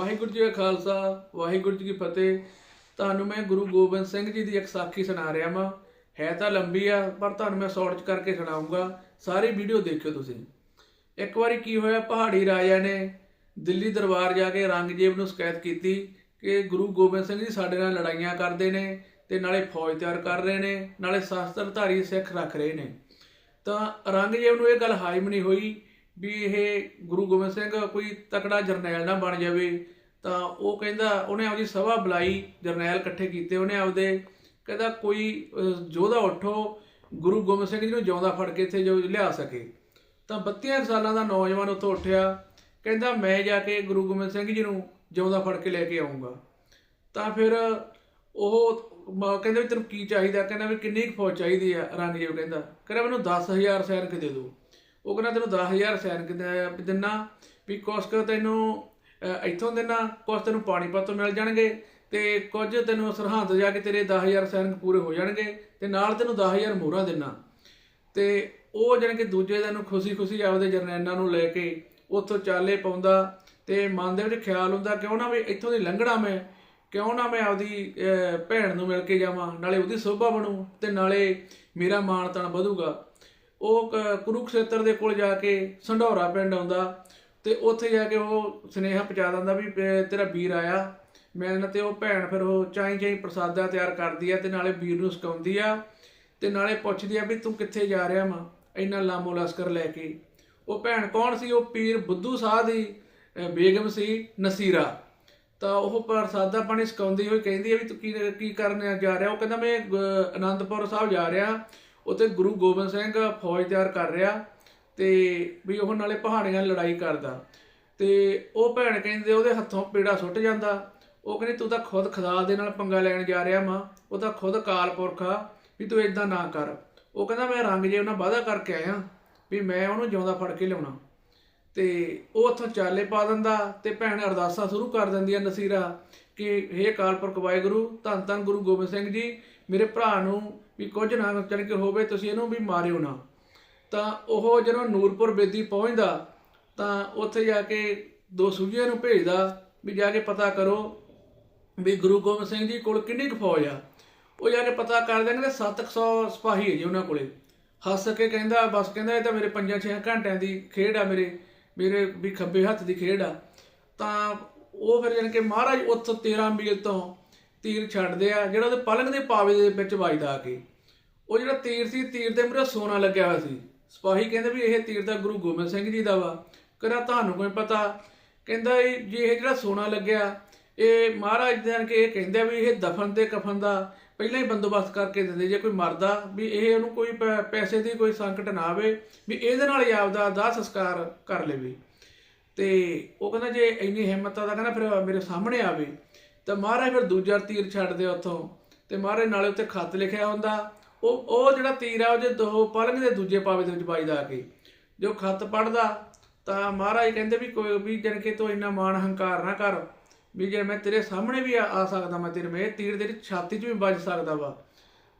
ਵਾਹਿਗੁਰੂ ਜੀ ਕਾ ਖਾਲਸਾ, ਵਾਹਿਗੁਰੂ ਜੀ ਕੀ ਫਤਿਹ। ਤੁਹਾਨੂੰ ਮੈਂ ਗੁਰੂ ਗੋਬਿੰਦ ਸਿੰਘ ਜੀ ਦੀ ਇੱਕ ਸਾਖੀ ਸੁਣਾ ਰਿਹਾ ਵਾਂ। ਹੈ ਤਾਂ ਲੰਬੀ ਆ, ਪਰ ਤੁਹਾਨੂੰ ਮੈਂ ਸ਼ਾਰਟ 'ਚ ਕਰਕੇ ਸੁਣਾਉਂਗਾ। ਸਾਰੀ ਵੀਡੀਓ ਦੇਖਿਓ ਤੁਸੀਂ। ਇੱਕ ਵਾਰੀ ਕੀ ਹੋਇਆ, ਪਹਾੜੀ ਰਾਜਾ ਨੇ ਦਿੱਲੀ ਦਰਬਾਰ ਜਾ ਕੇ ਔਰੰਗਜ਼ੇਬ ਨੂੰ ਸ਼ਿਕਾਇਤ ਕੀਤੀ ਕਿ ਗੁਰੂ ਗੋਬਿੰਦ ਸਿੰਘ ਜੀ ਸਾਡੇ ਨਾਲ ਲੜਾਈਆਂ ਕਰਦੇ ਨੇ ਤੇ ਨਾਲੇ ਫੌਜ ਤਿਆਰ ਕਰ ਰਹੇ ਨੇ, ਨਾਲੇ ਸ਼ਸਤਰਧਾਰੀ ਸਿੱਖ ਰੱਖ ਰਹੇ ਨੇ। ਤਾਂ ਔਰੰਗਜ਼ੇਬ ਨੂੰ ਇਹ ਗੱਲ ਹਾਜ਼ਮ ਨਹੀਂ ਹੋਈ ਵੀ ਇਹ ਗੁਰੂ ਗੋਬਿੰਦ ਸਿੰਘ ਕੋਈ ਤਕੜਾ ਜਰਨੈਲ ਨਾ ਬਣ ਜਾਵੇ ਤਾਂ ਉਹ ਕਹਿੰਦਾ ਉਹਨੇ ਆਪਦੀ ਸਭਾ ਬੁਲਾਈ ਜਰਨੈਲ ਇਕੱਠੇ ਕੀਤੇ ਉਹਨੇ ਆਪਦੇ ਕਹਿੰਦਾ ਕੋਈ ਅਹ, ਯੋਧਾ ਉੱਠੋ ਗੁਰੂ ਗੋਬਿੰਦ ਸਿੰਘ ਜੀ ਨੂੰ ਜਿਉਂਦਾ ਫੜ ਕੇ ਇੱਥੇ ਜੋ ਲਿਆ ਸਕੇ। ਤਾਂ 32 ਸਾਲਾਂ ਦਾ ਨੌਜਵਾਨ ਉੱਥੋਂ ਉੱਠਿਆ ਕਹਿੰਦਾ ਮੈਂ ਜਾ ਕੇ ਗੁਰੂ ਗੋਬਿੰਦ ਸਿੰਘ ਜੀ ਨੂੰ ਜਿਉਂਦਾ ਫੜ ਕੇ ਲੈ ਕੇ ਆਉਂਗਾ ਤਾਂ ਫਿਰ ਉਹ ਕਹਿੰਦਾ ਵੀ ਤੈਨੂੰ ਕੀ ਚਾਹੀਦਾ? ਕਹਿੰਦਾ ਵੀ ਕਿੰਨੀ ਕੁ ਫੌਜ ਚਾਹੀਦੀ ਆ? ਔਰੰਗਜ਼ੇਬ ਕਹਿੰਦਾ ਕਹਿੰਦਾ ਮੈਨੂੰ 10000 ਸੈਨਿਕ ਦੇ ਦਿਓ। ਉਹ ਕਹਿੰਦਾ ਤੈਨੂੰ 10000 ਸੈਨਿਕ ਦੇ- ਵੀ ਕੁਛ ਕੁ ਤੈਨੂੰ ਇੱਥੋਂ ਦੇਣਾ ਕੁਛ ਤੈਨੂੰ ਪਾਣੀਪਤ ਤੋਂ ਮਿਲ ਜਾਣਗੇ ਤੇ ਕੁਝ ਤੈਨੂੰ ਸਰਹੰਦ ਜਾ ਕੇ ਤੇਰੇ 10000 ਸੈਨਿਕ ਪੂਰੇ ਹੋ ਜਾਣਗੇ ਤੇ ਨਾਲ ਤੈਨੂੰ 10000 ਮੋਹਰਾਂ ਦੇਣਾ ਤੇ ਉਹ ਜਾਣੀ ਕਿ ਦੂਜੇ ਦਿਨ ਖੁਸ਼ੀ-ਖੁਸ਼ੀ ਆਪਦੇ ਜਰਨੈਨਾਂ ਨੂੰ ਲੈ ਕੇ ਉੱਥੋਂ ਚਾਲੇ ਪਾਉਂਦਾ ਤੇ ਮਨ ਦੇ ਵਿੱਚ ਖਿਆਲ ਹੁੰਦਾ, ਕਿਉਂ ਨਾ ਵੀ ਇੱਥੋਂ ਦੀ ਲੰਘਣਾ ਮੈਂ, ਕਿਉਂ ਨਾ ਮੈਂ ਆਪਦੀ ਭੈਣ ਨੂੰ ਮਿਲ ਕੇ ਜਾਵਾਂ, ਨਾਲੇ ਉਹਦੀ ਸੋਭਾ ਬਣੂ ਤੇ ਨਾਲੇ ਮੇਰਾ ਮਾਣ ਤਾਣ ਵਧੂਗਾ। ਉਹ ਕ- ਕੁਰੂਕਸ਼ੇਤਰ ਦੇ ਕੋਲ ਜਾ ਕੇ ਸੰਢੌਰਾ ਪਿੰਡ ਆਉਂਦਾ ਤੇ ਉੱਥੇ ਜਾ ਕੇ ਉਹ ਸੁਨੇਹਾ ਪਹੁੰਚਾ ਦਿੰਦਾ ਵੀ ਤੇਰਾ ਵੀਰ ਆਇਆ। ਮੈਂ ਮਿਲਣ ਤੇ ਉਹ ਭੈਣ ਫਿਰ ਉਹ ਚਾਈ ਚਾਈ ਪ੍ਰਸਾਦਾ ਤਿਆਰ ਕਰਦੀ ਆ ਤੇ ਨਾਲੇ ਵੀਰ ਨੂੰ ਸਿਕਾਉਂਦੀ ਆ ਤੇ ਨਾਲੇ ਪੁੱਛਦੀ ਆ ਵੀ ਤੂੰ ਕਿੱਥੇ ਜਾ ਰਿਹਾ ਮਾਂ ਇੰਨਾ ਲਾਮੋ ਲਸ਼ਕਰ ਲੈ ਕੇ। ਉਹ ਭੈਣ ਕੌਣ ਸੀ? ਉਹ ਪੀਰ ਬੁੱਧੂ ਸਾਹ ਦੀ ਬੇਗਮ ਸੀ, ਨਸੀਰਾ। ਤਾਂ ਉਹ ਪ੍ਰਸਾਦਾ ਪਾਣੀ ਸਿਕਾਉਂਦੀ ਹੋਈ ਕਹਿੰਦੀ ਆ ਵੀ ਤੂੰ ਕੀ ਕੀ ਕਰਨ ਜਾ ਰਿਹਾ? ਉਹ ਕਹਿੰਦਾ ਮੈਂ ਗ- ਸਾਹਿਬ ਜਾ ਰਿਹਾ। ਉੱਥੇ ਗੁਰੂ ਗੋਬਿੰਦ ਸਿੰਘ ਫੌਜ ਤਿਆਰ ਕਰ ਰਿਹਾ ਤੇ ਵੀ ਉਹ ਨਾਲੇ ਪਹਾੜੀਆਂ ਲੜਾਈ ਕਰਦਾ। ਤੇ ਉਹ ਭੈਣ ਕਹਿੰਦੇ ਉਹਦੇ ਹੱਥੋਂ ਪੀੜਾ ਸੁੱਟ ਜਾਂਦਾ। ਉਹ ਕਹਿੰਦੀ, ਤੂੰ ਤਾਂ ਖੁਦ ਖੁਦਾ ਦੇ ਨਾਲ ਪੰਗਾ ਲੈਣ ਜਾ ਰਿਹਾ ਮਾਂ ਉਹ ਤਾਂ ਖੁਦ ਕਾਲ ਪੁਰਖ ਆ ਵੀ ਤੂੰ ਇਦਾਂ ਨਾ ਕਰ। ਉਹ ਕਹਿੰਦਾ, ਮੈਂ ਰੰਗ ਜੇ ਉਹਨਾਂ ਵਾਅਦਾ ਕਰਕੇ ਆਇਆ ਵੀ ਮੈਂ ਉਹਨੂੰ ਜਿਉਂਦਾ ਫੜ ਕੇ ਲਿਆਉਣਾ। ਤੇ ਉਹ ਉੱਥੋਂ ਚਾਲੇ ਪਾ ਦਿੰਦਾ ਤੇ ਭੈਣ ਅਰਦਾਸਾਂ ਸ਼ੁਰੂ ਕਰ ਦਿੰਦੀ ਆ ਨਸੀਰਾ ਕਿ, ਹੇ ਕਾਲਪੁਰਖ ਵਾਹਿਗੁਰੂ, ਧੰਨ ਧੰਨ ਗੁਰੂ ਗੋਬਿੰਦ ਸਿੰਘ ਜੀ, ਮੇਰੇ ਭਰਾ ਨੂੰ ਵੀ ਕੁਝ ਨਾ ਚੜ ਕੇ ਹੋਵੇ, ਤੁਸੀਂ ਇਹਨੂੰ ਵੀ ਮਾਰਿਓ ਨਾ। ਤਾਂ ਉਹ ਜਦੋਂ ਨੂਰਪੁਰ ਬੇਦੀ ਪਹੁੰਚਦਾ, ਤਾਂ ਉੱਥੇ ਜਾ ਕੇ ਦੋ ਸੂਝੀਆਂ ਨੂੰ ਭੇਜਦਾ ਵੀ ਜਾ ਕੇ ਪਤਾ ਕਰੋ ਵੀ ਗੁਰੂ ਗੋਬਿੰਦ ਸਿੰਘ ਜੀ ਕੋਲ ਕਿੰਨੀ ਕੁ ਫੌਜ ਆ। ਉਹ ਜਾ ਕੇ ਪਤਾ ਕਰਦੇ ਨੇ 700 ਸਿਪਾਹੀ ਹੈ ਜੀ ਉਹਨਾਂ ਕੋਲੇ। ਹੱਸ ਕੇ ਕਹਿੰਦਾ, ਬਸ ਕਹਿੰਦਾ, ਇਹ ਤਾਂ ਮੇਰੇ 5-6 ਘੰਟਿਆਂ ਦੀ ਖੇਡ ਆ ਮੇਰੇ ਮੇਰੇ ਵੀ ਖੱਬੇ ਹੱਥ ਦੀ ਖੇਡ ਆ। ਤਾਂ ਉਹ ਫਿਰ ਜਾਣੀ ਕਿ ਮਹਾਰਾਜ ਉੱਥੋਂ 13 ਮੀਲ ਤੋਂ ਤੀਰ ਛੱਡਦੇ ਆ, ਜਿਹੜਾ ਉਹਦੇ ਪਲੰਗ ਦੇ ਪਾਵੇ ਦੇ ਵਿੱਚ ਵੱਜਦਾ ਆ ਕੇ। ਉਹ ਜਿਹੜਾ ਤੀਰ ਸੀ, ਤੀਰ ਦੇ ਮੂਹਰੇ ਸੋਨਾ ਲੱਗਿਆ ਹੋਇਆ ਸੀ। ਸਿਪਾਹੀ ਕਹਿੰਦੇ ਵੀ ਇਹ ਤੀਰ ਤਾਂ ਗੁਰੂ ਗੋਬਿੰਦ ਸਿੰਘ ਜੀ ਦਾ ਵਾ। ਕਹਿੰਦਾ ਤੁਹਾਨੂੰ ਕੋਈ ਪਤਾ? ਕਹਿੰਦਾ ਇਹ, ਜੇ ਇਹ ਜਿਹੜਾ ਸੋਨਾ ਲੱਗਿਆ, ਇਹ ਮਹਾਰਾਜ ਦੇ ਕੇ ਇਹ ਕਹਿੰਦੇ ਆ ਵੀ ਇਹ ਦਫਨ ਤੇ ਕਫਨ ਦਾ ਪਹਿਲਾਂ ਹੀ ਬੰਦੋਬਸਤ ਕਰਕੇ ਦਿੰਦੇ, ਜੇ ਕੋਈ ਮਰਦਾ, ਵੀ ਇਹ ਉਹਨੂੰ ਕੋਈ ਪੈ- ਪੈਸੇ ਦੀ ਕੋਈ ਸੰਕਟ ਨਾ ਆਵੇ, ਵੀ ਇਹਦੇ ਨਾਲ ਹੀ ਆਪਦਾ ਦਾਹ ਸੰਸਕਾਰ ਕਰ ਲਵੇ। ਤੇ ਉਹ ਕਹਿੰਦਾ ਜੇ ਇੰਨੀ ਹਿੰਮਤ ਆ ਤਾਂ ਕਹਿੰਦਾ ਫਿਰ ਮੇਰੇ ਸਾਹਮਣੇ ਆਵੇ। ਤਾਂ ਮਹਾਰਾਜ ਫਿਰ ਦੂਜਾ ਤੀਰ ਛੱਡਦੇ ਉੱਥੋਂ। ਤੇ ਮਹਾਰਾਜ ਨਾਲੇ ਉੱਤੇ ਖੱਤ ਲਿਖਿਆ ਹੁੰਦਾ। ਉਹ ਉਹ ਜਿਹੜਾ ਤੀਰ ਆ, ਉਹ ਜੇ ਦੋ ਪਲੰਗ ਦੇ ਦੂਜੇ ਪਾਵੇ ਦੇ ਵਿੱਚ ਵੱਜਦਾ ਆ ਕੇ। ਜੋ ਖੱਤ ਪੜਦਾ ਤਾਂ ਮਹਾਰਾਜ ਕਹਿੰਦੇ ਵੀ ਕੋਈ ਵੀ ਜਣ ਕੇ ਤੂੰ ਇੰਨਾ ਮਾਣ ਹੰਕਾਰ ਨਾ ਕਰ। ਵੀ ਜੇ ਮੈਂ ਤੇਰੇ ਸਾਹਮਣੇ ਵੀ ਆ ਸਕਦਾ ਮੈਂ ਤੇਰੇ, ਮੇ ਤੀਰ ਤੇਰੀ ਛਾਤੀ 'ਚ ਵੀ ਵੱਜ ਸਕਦਾ ਵਾ।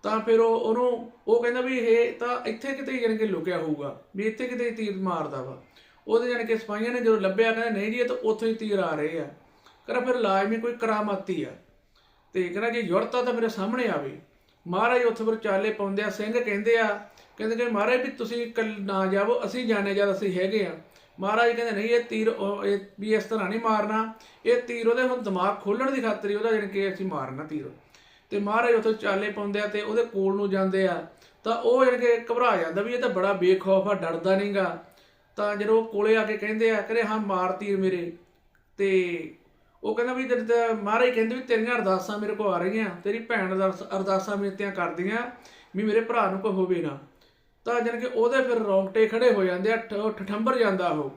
ਤਾਂ ਫਿਰ ਉਹ ਉਹਨੂੰ, ਉਹ ਕਹਿੰਦਾ ਵੀ ਇਹ ਤਾਂ ਇੱਥੇ ਕਿਤੇ ਜਾਣੀ ਕਿ ਲੁਕਿਆ ਹੋਊਗਾ, ਵੀ ਇੱਥੇ ਕਿਤੇ ਤੀਰ ਮਾਰਦਾ ਵਾ। ਉਹਦੇ ਜਾਣੀ ਕਿ ਸਿਪਾਹੀਆਂ ਨੇ ਜਦੋਂ ਲੱਭਿਆ, ਕਹਿੰਦਾ ਨਹੀਂ ਜੀ, ਇਹ ਤਾਂ ਉੱਥੋਂ ਹੀ ਤੀਰ ਆ ਰਹੇ ਆ। ਕਹਿੰਦਾ ਫਿਰ ਲਾਜ਼ਮੀ ਕੋਈ ਕਰਾਮਾਤੀ ਆ। ਤੇ ਕਹਿੰਦਾ ਜੇ ਜ਼ਰੂਰਤ ਤਾਂ ਮੇਰੇ ਸਾਹਮਣੇ ਆਵੇ। ਮਹਾਰਾਜ ਉੱਥੇ ਫਿਰ ਚਾਲੇ ਪਾਉਂਦੇ ਆ ਸਿੰਘ ਕਹਿੰਦੇ ਆ, ਕਹਿੰਦੇ ਕਿ ਮਹਾਰਾਜ ਵੀ ਤੁਸੀਂ ਕੱਲ ਨਾ ਜਾਵੋ, ਅਸੀਂ ਜਾਣੇ ਜਦ ਅਸੀਂ ਹੈਗੇ ਆ। ਮਹਾਰਾਜ ਕਹਿੰਦੇ, ਨਹੀਂ, ਇਹ ਤੀਰ ਉਹ- ਇਹ ਵੀ ਇਸ ਤਰ੍ਹਾਂ ਨਹੀਂ ਮਾਰਨਾ। ਇਹ ਤੀਰ ਉਹਦੇ ਹੁਣ ਦਿਮਾਗ ਖੋਲਣ ਦੀ ਖਾਤਰ ਹੀ ਉਹਦਾ ਜਾਣੀ ਕਿ ਅਸੀਂ ਮਾਰਨਾ ਤੀਰ। ਤੇ ਮਹਾਰਾਜ ਉੱਥੇ ਚਾਲੇ ਪਾਉਂਦੇ ਆ ਤੇ ਉਹਦੇ ਕੋਲ ਨੂੰ ਜਾਂਦੇ ਆ। ਤਾਂ ਉਹ ਜਾਣੀ ਕਿ ਘਬਰਾ ਜਾਂਦਾ ਵੀ ਇਹ ਤਾਂ ਬੜਾ ਬੇਖੌਫ ਆ, ਡਰਦਾ ਨਹੀਂਗਾ ਤਾਂ ਜਦੋਂ ਕੋਲੇ ਆ ਕੇ ਕਹਿੰਦੇ ਆ, ਕਹਿੰਦੇ, ਹਾਂ, ਮਾਰ ਤੀਰ ਮੇਰੇ। ਤੇ ਉਹ ਕਹਿੰਦਾ ਵੀ ਤੇ ਤੇ ਮਹਾਰਾਜ ਕਹਿੰਦੇ ਵੀ ਤੇਰੀਆਂ ਅਰਦਾਸਾਂ ਮੇਰੇ ਕੋਲ ਆ ਰਹੀਆਂ, ਤੇਰੀ ਭੈਣ ਅਰਦਾਸ- ਅਰਦਾਸਾਂ ਮਿਹਨਤਾਂ ਕਰਦੀਆਂ ਵੀ ਮੇਰੇ ਭਰਾ ਨੂੰ ਕੋਈ ਹੋਵੇ ਨਾ। ਤਾਂ ਜਾਣੀ ਕਿ ਉਹਦੇ ਫਿਰ ਰੌਂਗਟੇ ਖੜੇ ਹੋ ਜਾਂਦੇ ਆ, ਠ- ਠਠੰਬਰ ਜਾਂਦਾ ਉਹ।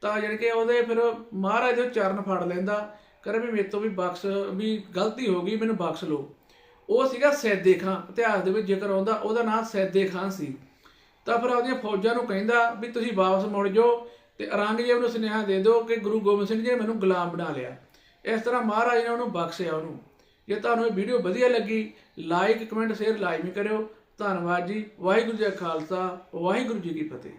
ਤਾਂ ਜਾਣੀ ਕਿ ਉਹਦੇ ਫਿਰ ਮਹਾਰਾਜ ਦੇ ਚਰਨ ਫੜ ਲੈਂਦਾ, ਕਹਿੰਦਾ ਵੀ ਮੇਰੇ ਤੋਂ ਵੀ ਬਖਸ਼ ਵੀ ਗਲਤੀ ਹੋ ਗਈ, ਮੈਨੂੰ ਬਖਸ਼ ਲਓ। ਉਹ ਸੀਗਾ ਸੈਦੇ ਖਾਂ ਇਤਿਹਾਸ ਦੇ ਵਿੱਚ ਜ਼ਿਕਰ ਆਉਂਦਾ, ਉਹਦਾ ਨਾਮ ਸੈਦੇ ਖਾਂ ਸੀ। ਤਾਂ ਫਿਰ ਉਹਦੀਆਂ ਫੌਜਾਂ ਨੂੰ ਕਹਿੰਦਾ ਵੀ ਤੁਸੀਂ ਵਾਪਸ ਮੁੜ ਜਾਓ ਤੇ ਔਰੰਗਜ਼ੇਬ ਨੂੰ ਸੁਨੇਹਾ ਦੇ ਦਿਓ ਕਿ ਗੁਰੂ ਗੋਬਿੰਦ ਸਿੰਘ ਜੀ ਨੇ ਮੈਨੂੰ ਗੁਲਾਮ ਬਣਾ ਲਿਆ। ਇਸ ਤਰ੍ਹਾਂ ਮਹਾਰਾਜ ਨੇ ਉਹਨੂੰ ਬਖਸ਼ਿਆ ਉਹਨੂੰ। ਜੇ ਤੁਹਾਨੂੰ ਇਹ ਵੀਡੀਓ ਵਧੀਆ ਲੱਗੀ ਲਾਈਕ ਕਮੈਂਟ ਸ਼ੇਅਰ ਲਾਜ਼ਮੀ ਕਰਿਓ। ਧੰਨਵਾਦ ਜੀ। ਵਾਹਿਗੁਰੂ ਜੀ ਕਾ ਖਾਲਸਾ, ਵਾਹਿਗੁਰੂ ਜੀ ਕੀ ਫਤਿਹ।